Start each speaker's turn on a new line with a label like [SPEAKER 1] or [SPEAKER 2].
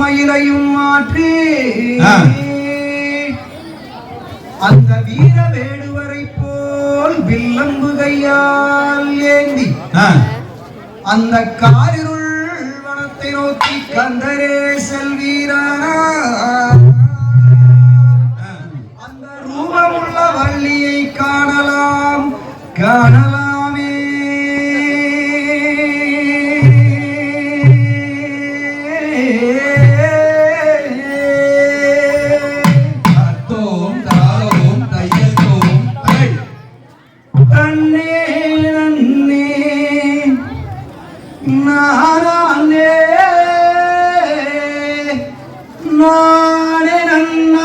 [SPEAKER 1] மயிலையும் மாற்றி. அந்த வீர வேடுவரை போல் வில்லம்பு கையால் ஏந்தி அந்த காரிருள் வனத்தை நோக்கி கந்தரே செல்வீரா அந்த ரூபமுள்ள வள்ளியை காணலாம். காணலாமே.
[SPEAKER 2] ನಾಳೆ ನನ್ನ